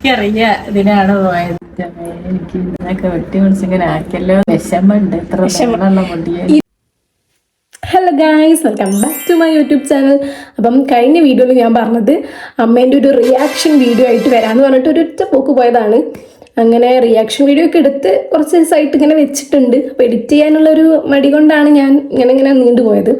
എനിക്കറിയാ ഇതിനാണ് പോയത്. എനിക്ക് ഇതിനൊക്കെ വെട്ടി ആക്കിയല്ലോ. വിഷമുണ്ട് എത്ര വിഷമുള്ള മുടിയെ hello guys welcome back to my YouTube channel അപ്പം കഴിഞ്ഞ വീഡിയോയിൽ ഞാൻ പറഞ്ഞത് അമ്മേന്റെ ഒരു റിയാക്ഷൻ വീഡിയോ ആയിട്ട് വരാമെന്ന് പറഞ്ഞിട്ട് ഒരു ഒറ്റ പോക്ക് പോയതാണ്. അങ്ങനെ റിയാക്ഷൻ വീഡിയോ ഒക്കെ എടുത്ത് കുറച്ച് ദിവസമായിട്ട് ഇങ്ങനെ വെച്ചിട്ടുണ്ട്. അപ്പോൾ എഡിറ്റ് ചെയ്യാനുള്ളൊരു മടി കൊണ്ടാണ് ഞാൻ ഇങ്ങനെ ഇങ്ങനെ നീണ്ടുപോയത്.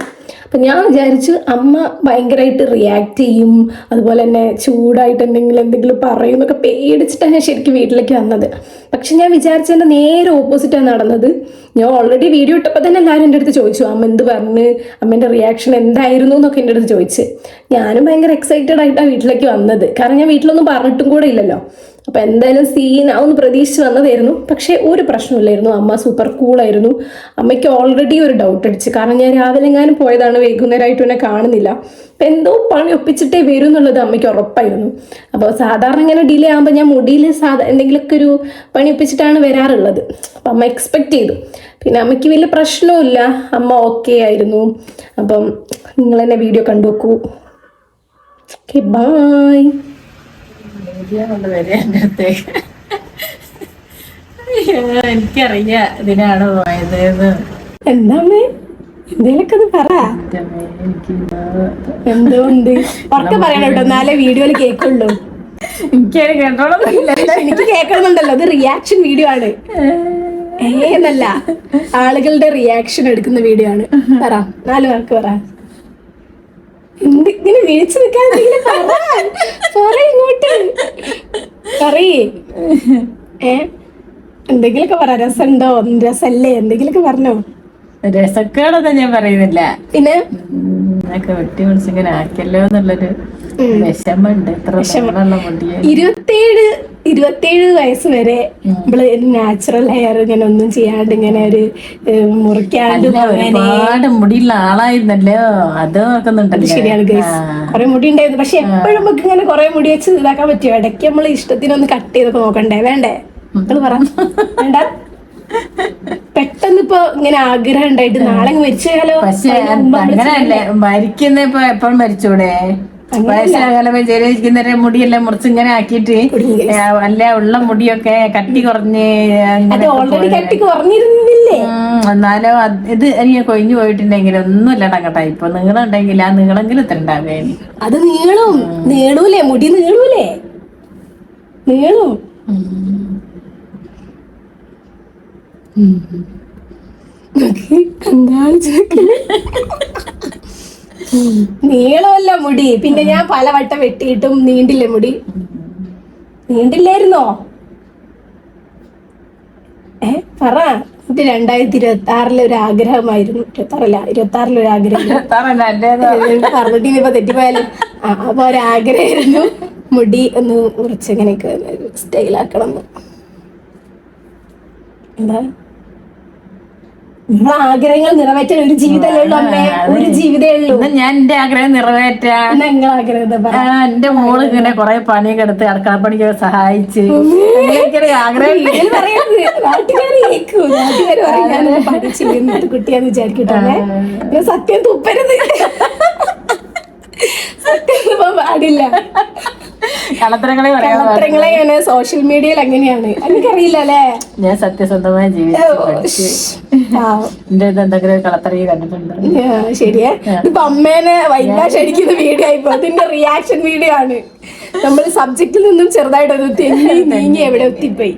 അപ്പം ഞാൻ വിചാരിച്ചു അമ്മ ഭയങ്കരമായിട്ട് റിയാക്ട് ചെയ്യും അതുപോലെ തന്നെ ചൂടായിട്ട് എന്തെങ്കിലും എന്തെങ്കിലും പറയും എന്നൊക്കെ പേടിച്ചിട്ടാണ് ഞാൻ ശരിക്കും വീട്ടിലേക്ക് വന്നത്. പക്ഷെ ഞാൻ വിചാരിച്ചതിന്റെ നേരെ ഓപ്പോസിറ്റാണ് നടന്നത്. ഞാൻ ഓൾറെഡി വീഡിയോ ഇട്ടപ്പോൾ തന്നെ എല്ലാവരും എന്റെ അടുത്ത് ചോദിച്ചു അമ്മ എന്ത് പറഞ്ഞ്? അമ്മേന്റെ റിയാക്ഷൻ എന്തായിരുന്നു? എന്നൊക്കെ എന്റെ അടുത്ത് ചോദിച്ച്. ഞാനും ഭയങ്കര എക്സൈറ്റഡ് ആയിട്ടാണ് വീട്ടിലേക്ക് വന്നത്. കാരണം ഞാൻ വീട്ടിലൊന്നും പറഞ്ഞിട്ടും കൂടെ ഇല്ലല്ലോ. അപ്പോൾ എന്തായാലും സീൻ ആവുമെന്ന് പ്രതീക്ഷിച്ച് വന്നതായിരുന്നു. പക്ഷേ ഒരു പ്രശ്നമില്ലായിരുന്നു അമ്മ സൂപ്പർ കൂളായിരുന്നു അമ്മയ്ക്ക് ഓൾറെഡി ഒരു ഡൗട്ട് അടിച്ച്. കാരണം ഞാൻ രാവിലെ എങ്ങാനും പോയതാണ് വൈകുന്നേരമായിട്ട് എന്നെ കാണുന്നില്ല. അപ്പം എന്തോ പണി ഒപ്പിച്ചിട്ടേ വരും എന്നുള്ളത് അമ്മയ്ക്ക് ഉറപ്പായിരുന്നു. അപ്പോൾ സാധാരണ ഇങ്ങനെ ഡിലേ ആകുമ്പോൾ ഞാൻ മുടിയിൽ സാധാ എന്തെങ്കിലുമൊക്കെ ഒരു പണി ഒപ്പിച്ചിട്ടാണ് വരാറുള്ളത്. അപ്പം അമ്മ എക്സ്പെക്റ്റ് ചെയ്തു. പിന്നെ അമ്മയ്ക്ക് വലിയ പ്രശ്നവുമില്ല. അമ്മ ഓക്കെ ആയിരുന്നു. അപ്പം നിങ്ങൾ എന്നെ വീഡിയോ കണ്ടു നോക്കൂ ഓക്കെ ബായ് എനിക്കറിയാ ഇതിനാണ് പോയത് എന്താ എന്തേലൊക്കെ പറ. എനിക്ക് എന്തുകൊണ്ട് ഉറക്കെ പറയണം കേട്ടോ. എന്നാലേ വീഡിയോയിൽ കേൾക്കുള്ളൂ. കേട്ടോളന്നില്ല എനിക്ക് കേൾക്കണമെന്നുണ്ടല്ലോ അത് റിയാക്ഷൻ വീഡിയോ ആണ്. ഏന്നല്ല എന്നല്ല. ആളുകളുടെ റിയാക്ഷൻ എടുക്കുന്ന വീഡിയോ ആണ്. പറ. നാല് പേർക്ക് പറ. എന്ത് ഇങ്ങനെ വീഴ്ച എന്തെങ്കിലും പറ. ഇങ്ങോട്ട്. പറയേ. ഏ എന്തെങ്കിലുമൊക്കെ പറ. രസമുണ്ടോ? രസല്ലേ എന്തെങ്കിലുമൊക്കെ പറഞ്ഞോ. രസക്കേടൊന്നും ഞാൻ പറയുന്നില്ല. പിന്നെ? എന്നൊക്കെ വെട്ടി മനസ്സിങ്ങനെ ആക്കല്ലോ എന്നുള്ളൊരു വിഷമുണ്ട് ഇരുപത്തേഴ് ഇരുപത്തേഴ് വയസ്സ് വരെ നമ്മൾ നാച്ചുറൽ ഹെയർ ഇങ്ങനെ ഒന്നും ചെയ്യാണ്ട് ഇങ്ങനെ ഒരു മുറിക്കാണ്ട് ഒരുപാട് മുടിയുള്ള ആളായിരുന്നല്ലോ. അത് നോക്കുന്നുണ്ടല്ലോ ശരിയാണ് ഗൈസ്. കുറെ മുടി ഉണ്ടായിരുന്നു പക്ഷെ എപ്പോഴും നമുക്ക് ഇങ്ങനെ കുറെ മുടി വെച്ച് ഇതാക്കാൻ പറ്റുമോ? ഇടയ്ക്ക് നമ്മൾ ഇഷ്ടത്തിനൊന്ന് കട്ട് ചെയ്തൊക്കെ നോക്കണ്ടേ? വേണ്ടേ? നിങ്ങൾ പറ. വേണ്ട? ഇപ്പൊ ഇങ്ങനെ ആഗ്രഹം ഉണ്ടായിട്ട് നാളെ മരിച്ചാലോ പക്ഷെ അങ്ങനെയല്ലേ മരിക്കുന്ന ഇപ്പൊ എപ്പോഴും മരിച്ചൂടെ? വയസ്സാകാലം മുടിയെല്ലാം മുറിച്ച് ഇങ്ങനെ ആക്കിയിട്ട് അല്ല ഉള്ള മുടിയൊക്കെ കട്ടി കുറഞ്ഞ് ഓൾറെഡി കട്ടി കുറഞ്ഞിരുന്നില്ലേ? എന്നാലോ ഇത് എനിക്ക് കൊഴിഞ്ഞു പോയിട്ടുണ്ടെങ്കിൽ ഒന്നും ഇല്ലടാ കേട്ടാ ഇപ്പൊ നീളുണ്ടെങ്കിൽ ആ നീളെങ്കിലും ഇത്ര ഉണ്ടാവേ അത് നീളും. നീളൂലേ? മുടി നീളൂലേ? നീളും. നീളമല്ല മുടി. പിന്നെ ഞാൻ പല വട്ടം വെട്ടിയിട്ടും നീണ്ടില്ലേ മുടി. നീണ്ടില്ലായിരുന്നോ? ഏ പറ. ഇത് രണ്ടായിരത്തി ഇരുപത്തി ആറിലെ ഒരു ആഗ്രഹമായിരുന്നു ഇരുപത്തി ആറില്ല ഇരുപത്തി ആറിലെ ഒരു ആഗ്രഹം പറഞ്ഞിട്ട് ഇനിയിപ്പോ തെറ്റിപ്പോയാലും? ആ അപ്പൊ ഒരാഗ്രഹമായിരുന്നു മുടി ഒന്ന് കുറച്ച് ഇങ്ങനെയൊക്കെ സ്റ്റൈലാക്കണം എന്താ? ആഗ്രഹങ്ങൾ നിറവേറ്റാൻ ഒരു ജീവിതമല്ലേ ഉള്ളൂ അമ്മേ? ഒരു ജീവിതമേ ഉള്ളൂ. ഞാൻ എന്റെ ആഗ്രഹം നിറവേറ്റാ. നിങ്ങൾ ആഗ്രഹം എന്റെ മോൾ ഇങ്ങനെ കൊറേ പണിയൊക്കെ എടുത്ത് അടുക്കളപ്പണിക്ക് സഹായിച്ച്. ആഗ്രഹം. കുട്ടിയാന്ന് വിചാരിക്കട്ടെ ഞാൻ സത്യം തുപ്പരുത്. സത്യം പാടില്ല. ഞാൻ സോഷ്യൽ മീഡിയയിൽ അങ്ങനെയാണ് എനിക്കറിയില്ല അല്ലേ? ഞാൻ സത്യസന്ധമായി. എന്റെ എന്തെങ്കിലും കണ്ടിട്ടുണ്ട്? ശരിയാ. ഇപ്പൊ അമ്മേനെ വൈകാശ് അടിക്കുന്ന വീഡിയോ ആയിപ്പോ. അതിന്റെ റിയാക്ഷൻ വീഡിയോ ആണ്. നമ്മൾ സബ്ജക്റ്റിൽ നിന്നും ചെറുതായിട്ടൊന്ന് തെന്നി നീങ്ങി എവിടെ ഒത്തിപ്പോയി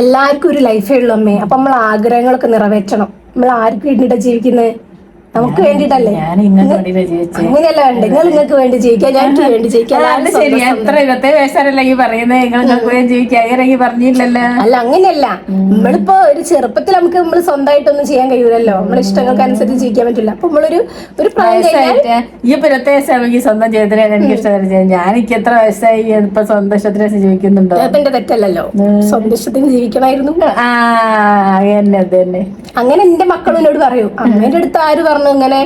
എല്ലാവർക്കും ഒരു ലൈഫേ ഉള്ളൂ അമ്മേ. അപ്പൊ നമ്മൾ ആഗ്രഹങ്ങളൊക്കെ നിറവേറ്റണം. നമ്മൾ ആർക്കും വേണ്ടിയിട്ടാ ജീവിക്കുന്നത് നമുക്ക് വേണ്ടിട്ടല്ലേ ഞാൻ അങ്ങനെയല്ല വേണ്ട നിങ്ങൾ നിങ്ങൾക്ക് വേണ്ടി ജീവിക്കാം ഞങ്ങൾക്ക് വേണ്ടി ജീവിക്കാം അല്ല അങ്ങനെയല്ല. നമ്മളിപ്പോ ഒരു ചെറുപ്പത്തിൽ നമുക്ക് നമ്മൾ സ്വന്തമായിട്ടൊന്നും ചെയ്യാൻ കഴിയൂലല്ലോ. നമ്മളെ ഇഷ്ടങ്ങൾക്ക് അനുസരിച്ച് ജീവിക്കാൻ പറ്റില്ല. അപ്പൊ നമ്മളൊരു ഒരു ഈ ഇപ്പൊ ഇരുപത്തി വയസ്സാണെങ്കിൽ സ്വന്തം ജീവിതത്തിനാണ് എനിക്ക് ഇഷ്ടം ഞാൻ എനിക്ക് എത്ര വയസ്സായി ഇപ്പൊ സ്വന്തം ഇഷ്ടത്തിന് ജീവിക്കുന്നുണ്ടോ? അതിന്റെ തെറ്റല്ലല്ലോ. സ്വന്തം ഇഷ്ടത്തിന് ജീവിക്കണമായിരുന്നു. ആ അങ്ങനെ അങ്ങനെ എന്റെ മക്കളും എന്നോട് പറയും അമ്മേന്റെ അടുത്ത് ആര് പറഞ്ഞു ഇങ്ങനെ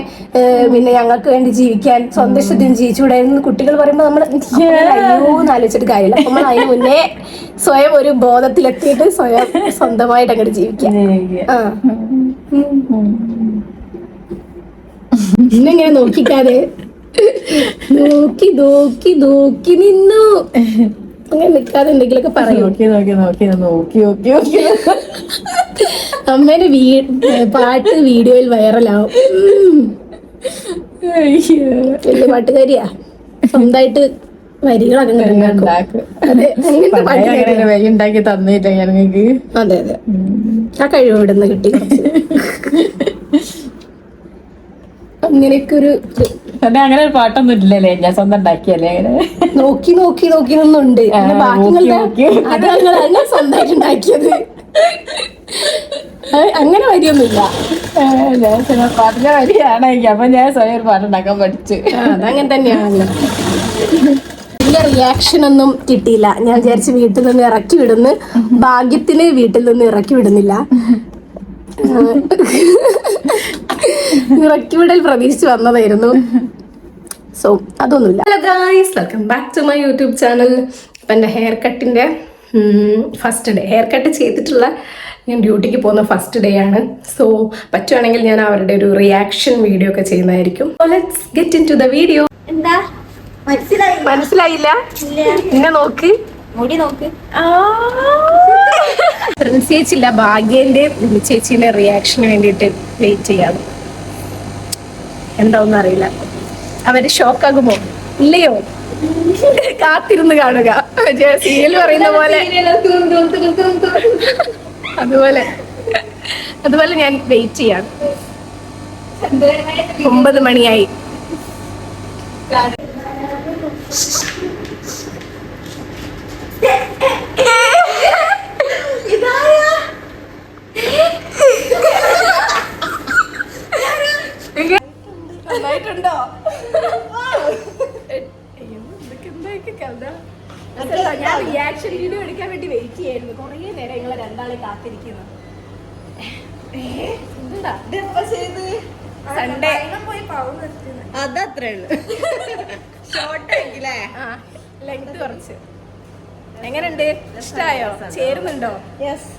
പിന്നെ ഞങ്ങൾക്ക് വേണ്ടി ജീവിക്കാൻ സ്വന്തം ഇഷ്ടത്തിന് ജീവിച്ചുകൂടായിരുന്നു കുട്ടികൾ പറയുമ്പോൾ നമ്മൾ എന്ന് ആലോചിച്ചിട്ട് കാര്യമില്ല. നമ്മൾ അതിന് മുന്നേ സ്വയം ഒരു ബോധത്തിലെത്തിയിട്ട് സ്വയം സ്വന്തമായിട്ട് അങ്ങോട്ട് ജീവിക്കാം. ആ. ഇന്നെങ്ങനെ നോക്കിക്കാതെ നോക്കി നോക്കി നോക്കി നിന്നു. അങ്ങനെ നിൽക്കാതെ എന്തെങ്കിലുമൊക്കെ പറയൂ. നോക്കി നോക്കി നോക്കി നോക്കി നോക്കി നോക്കി. അമ്മേന്റെ പാട്ട് വീഡിയോയിൽ വൈറലാവും. വലിയ പാട്ടുകാരിയാ. സ്വന്തമായിട്ട് വരികളൊക്കെ ഉണ്ടാക്കും. തന്നില്ല ഞങ്ങൾക്ക് അതെ അതെ. ആ കഴിവ് ഇവിടെ നിന്ന് കിട്ടി. അങ്ങനെയൊക്കെ ഒരു. അതെ അങ്ങനെ ഒരു പാട്ടൊന്നും ഇല്ലല്ലേ? ഞാൻ സ്വന്തം ഉണ്ടാക്കിയല്ലേ നോക്കി നോക്കി നോക്കി നിന്നുണ്ട്. ബാക്കി സ്വന്തമായിട്ട് ഉണ്ടാക്കിയത്. അങ്ങനെ വരിയൊന്നുമില്ല. ഞാൻ ചില പറഞ്ഞ വരികയാണെങ്കിൽ അപ്പൊ ഞാൻ സ്വയം ഒരു പാട്ടുണ്ടാക്കാൻ പഠിച്ചു. അതങ്ങനെ തന്നെയാണല്ലോ വലിയ റിയാക്ഷൻ ഒന്നും കിട്ടിയില്ല. ഞാൻ വിചാരിച്ച് വീട്ടിൽ നിന്ന് ഇറക്കി വിടുന്നു ഭാഗ്യത്തിന് വീട്ടിൽ നിന്ന് ഇറക്കി വിടുന്നില്ല. ഇറക്കി വിടൽ പ്രതീക്ഷിച്ച് വന്നതായിരുന്നു. സോ അതൊന്നുമില്ല. Hello guys welcome back to my YouTube channel അപ്പം എന്റെ ഹെയർ കട്ടിന്റെ ഫസ്റ്റ് ഡേ ഹെയർ കട്ട് ചെയ്തിട്ടുള്ള ഞാൻ ഡ്യൂട്ടിക്ക് പോകുന്ന ഫസ്റ്റ് ഡേ ആണ്. സോ പറ്റുവാണെങ്കിൽ ഞാൻ അവരുടെ ഒരു റിയാക്ഷൻ വീഡിയോ ഒക്കെ ചെയ്യുന്നതായിരിക്കും. Let's get into the video എന്താ? മനസ്സിലായി. മനസ്സിലായില്ല? എന്നെ നോക്ക്. മുടി നോക്ക്. ചേച്ചില്ല ഭാഗ്യന്റെ ചേച്ചിയുടെ റിയാക്ഷന് വേണ്ടിട്ട് വെയിറ്റ് ചെയ്യാം. എന്താന്ന് അറിയില്ല. അവർ ഷോക്കാകുമോ ഇല്ലയോ? കാത്തിരുന്ന് കാണുക. സീരിയൽ പറയുന്ന പോലെ. അതുപോലെ. അതുപോലെ ഞാൻ വെയിറ്റ് ചെയ്യാം. ഒമ്പത് മണിയായി നന്നായിട്ടുണ്ടോ ഞാൻ റിയാക്ഷൻ വീഡിയോ എടുക്കാൻ വേണ്ടി വെയിറ്റ് ചെയ്യായിരുന്നു കുറേ നേരം നിങ്ങളെ രണ്ടാളെ കാത്തിരിക്കുന്നു. സൺഡേ അതത്രേ ഉള്ളു. ലെങ്ത് കുറച്ച്. എങ്ങനെയുണ്ട്? ഇഷ്ടായോ? ചേരുന്നുണ്ടോ? യെസ്